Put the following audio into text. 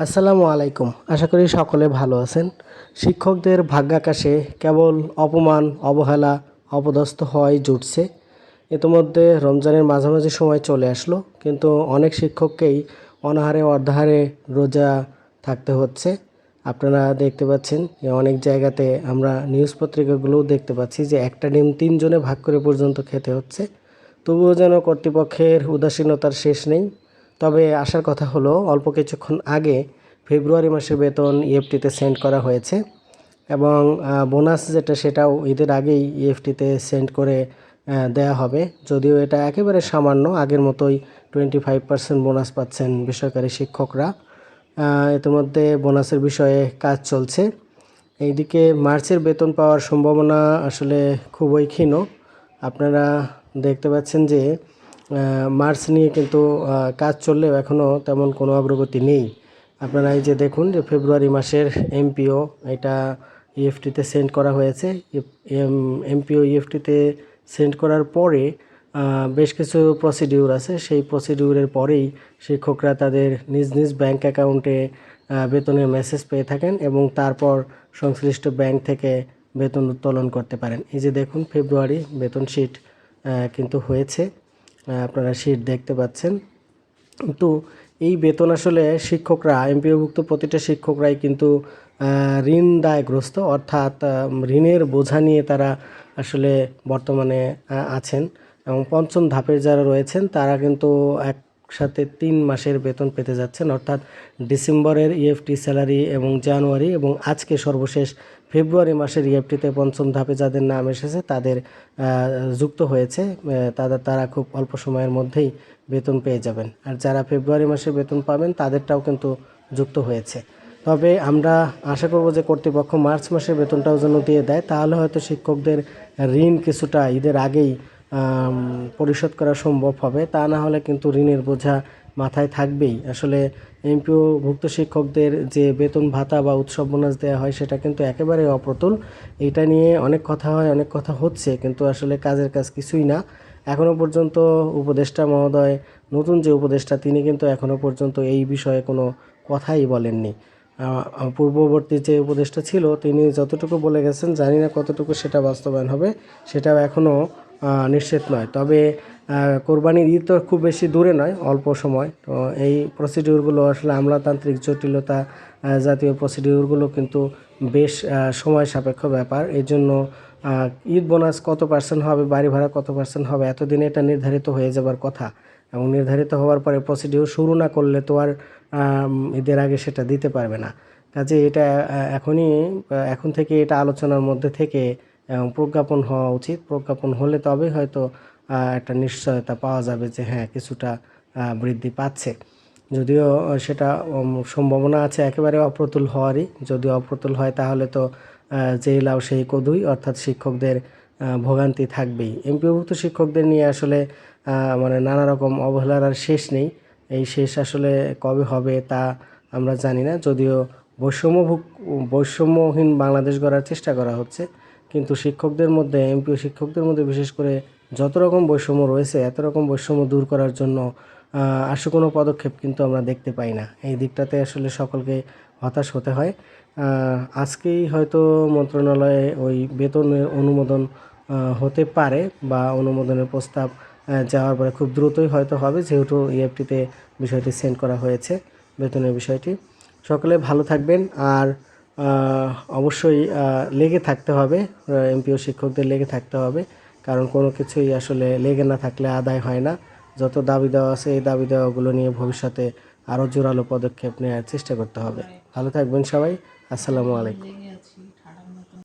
আসসালামু আলাইকুম। আশা করি সকলে ভালো আছেন। শিক্ষকদের ভাগ্যাকাশে কেবল অপমান, অবহেলা, অপদস্থ হওয়াই জুটছে। ইতিমধ্যে রমজানের মাঝামাঝি সময় চলে আসলো, কিন্তু অনেক শিক্ষককেই অনাহারে অর্ধাহারে রোজা থাকতে হচ্ছে। আপনারা দেখতে পাচ্ছেন যে অনেক জায়গাতে আমরা নিউজ পত্রিকাগুলোও দেখতে পাচ্ছি যে একটা ডিম তিনজনে ভাগ করে পর্যন্ত খেতে হচ্ছে। তবুও যেন কর্তৃপক্ষের উদাসীনতার শেষ নেই। তবে আসার কথা হলো, অল্প কিছুক্ষণ আগে ফেব্রুয়ারি মাসের বেতন ইএফটিতে সেন্ড করা হয়েছে এবং বোনাস যেটা সেটাও ঈদের আগেই ইএফটিতে সেন্ড করে দেয়া হবে। যদিও এটা একেবারে সামান্য, আগের মতোই টোয়েন্টি ফাইভ পার্সেন্ট বোনাস পাচ্ছেন বেসরকারি শিক্ষকরা। ইতিমধ্যে বোনাসের বিষয়ে কাজ চলছে। এইদিকে মার্চের বেতন পাওয়ার সম্ভাবনা আসলে খুবই ক্ষীণ। আপনারা দেখতে পাচ্ছেন যে মার্চ নিয়ে কিন্তু কাজ চললেও এখনও তেমন কোনো অগ্রগতি নেই। আপনারা এই যে দেখুন যে ফেব্রুয়ারি মাসের এমপিও, এটা ইএফটিতে সেন্ড করা হয়েছে। এমপিও, ইএফটিতে সেন্ড করার পরে বেশ কিছু প্রসিডিউর আছে। সেই প্রসিডিউরের পরেই শিক্ষকরা তাদের নিজ নিজ ব্যাংক অ্যাকাউন্টে বেতনের মেসেজ পেয়ে থাকেন এবং তারপর সংশ্লিষ্ট ব্যাংক থেকে বেতন উত্তোলন করতে পারেন। এই যে দেখুন, ফেব্রুয়ারি বেতন শিট কিন্তু হয়েছে। আপনারা শিট দেখতে পাচ্ছেন। কিন্তু এই বেতন আসলে শিক্ষকরা, এমপিওভুক্ত প্রতিটা শিক্ষকরাই কিন্তু ঋণ দায়গ্রস্ত অর্থাৎ ঋণের বোঝা নিয়ে তারা আসলে বর্তমানে আছেন এবং পঞ্চম ধাপের যারা রয়েছেন, তারা কিন্তু একসাথে তিন মাসের বেতন পেতে যাচ্ছেন। অর্থাৎ ডিসেম্বরের ইএফটি স্যালারি এবং জানুয়ারি এবং আজকে সর্বশেষ ফেব্রুয়ারি মাসের ইএফটিতে পঞ্চম ধাপে যাদের নাম এসেছে, তাদের যুক্ত হয়েছে তাদের, তারা খুব অল্প সময়ের মধ্যেই বেতন পেয়ে যাবেন। আর যারা ফেব্রুয়ারি মাসে বেতন পাবেন, তাদেরটাও কিন্তু যুক্ত হয়েছে। তবে আমরা আশা করব যে কর্তৃপক্ষ মার্চ মাসের বেতনটাও যেন দিয়ে দেয়, তাহলে হয়তো শিক্ষকদের ঋণ কিছুটা ঈদের আগেই পরিশোধ করা সম্ভব হবে। তা না হলে কিন্তু ঋণের বোঝা মাথায় থাকবেই। আসলে এমপিও ভুক্ত শিক্ষকদের যে বেতন ভাতা বা উৎসব বোনাস দেওয়া হয়, সেটা কিন্তু একেবারে অপ্রতুল। এটা নিয়ে অনেক কথা হয়, অনেক কথা হচ্ছে, কিন্তু আসলে কাজের কাজ কিছুই না। এখনও পর্যন্ত উপদেষ্টা মহোদয়, নতুন যে উপদেষ্টা, তিনি কিন্তু এখনও পর্যন্ত এই বিষয়ে কোনো কথাই বলেননি। পূর্ববর্তী যে উপদেষ্টা ছিল, তিনি যতটুকু বলে গেছেন, জানি না কতটুকু সেটা বাস্তবায়ন হবে, সেটাও এখনও নিশ্চিত নয়। তবে কোরবানির ঈদ তো খুব বেশি দূরে নয়, অল্প সময়। তো এই প্রসিডিউরগুলো আসলে আমলাতান্ত্রিক জটিলতা জাতীয় প্রসিডিউরগুলো কিন্তু বেশ সময় সাপেক্ষ ব্যাপার। এই জন্য ঈদ বোনাস কত পার্সেন্ট হবে, বাড়ি ভাড়া কত পার্সেন্ট হবে, এতদিনে এটা নির্ধারিত হয়ে যাবার কথা। এবং নির্ধারিত হওয়ার পরে প্রসিডিউর শুরু না করলে তো আর ঈদের আগে সেটা দিতে পারবে না। কাজে এটা এখনই এখন থেকে এটা আলোচনার মধ্যে থেকে এবং প্রজ্ঞাপন হওয়া উচিত। প্রজ্ঞাপন হলে তবে হয়তো একটা নিশ্চয়তা পাওয়া যাবে যে হ্যাঁ কিছুটা বৃদ্ধি পাচ্ছে। যদিও সেটা সম্ভাবনা আছে একেবারে অপ্রতুল হওয়ারই। যদি অপ্রতুল হয় তাহলে তো যেই লাভ সেই কদুই। অর্থাৎ শিক্ষকদের ভোগান্তি থাকবেই। এমপিওভুক্ত শিক্ষকদের নিয়ে আসলে মানে নানা রকম অবহেলার আর শেষ নেই। এই শেষ আসলে কবে হবে তা আমরা জানি না। যদিও বৈষম্যভুক, বৈষম্যহীন বাংলাদেশ গড়ার চেষ্টা করা হচ্ছে। কিন্তু শিক্ষকদের মধ্যে, এমপিও শিক্ষকদের মধ্যে বিশেষ করে যত রকম বৈষম্য রয়েছে, এত রকম বৈষম্য দূর করার জন্য আশু কোনো পদক্ষেপ কিন্তু আমরা দেখতে পাই না। এই দিকটাতে আসলে সকলকে হতাশ হতে হয়। আজকেই হয়তো মন্ত্রণালয়ে ওই বেতনের অনুমোদন হতে পারে বা অনুমোদনের প্রস্তাব যাওয়ার পরে খুব দ্রুতই হয়তো হবে, যেহেতু ইএফটিতে বিষয়টি সেন্ড করা হয়েছে, বেতনের বিষয়টি। সকলে ভালো থাকবেন, আর অবশ্যই লেগে থাকতে হবে। এমপিও শিক্ষকদের লেগে থাকতে হবে। কারণ কোনো কিছুই আসলে লেগে না থাকলে আদায় হয় না। যত দাবি দেওয়া আছে, এই দাবি দেওয়াগুলো নিয়ে ভবিষ্যতে আরও জোরালো পদক্ষেপ নেওয়ার চেষ্টা করতে হবে। ভালো থাকবেন সবাই। আসসালামু আলাইকুম।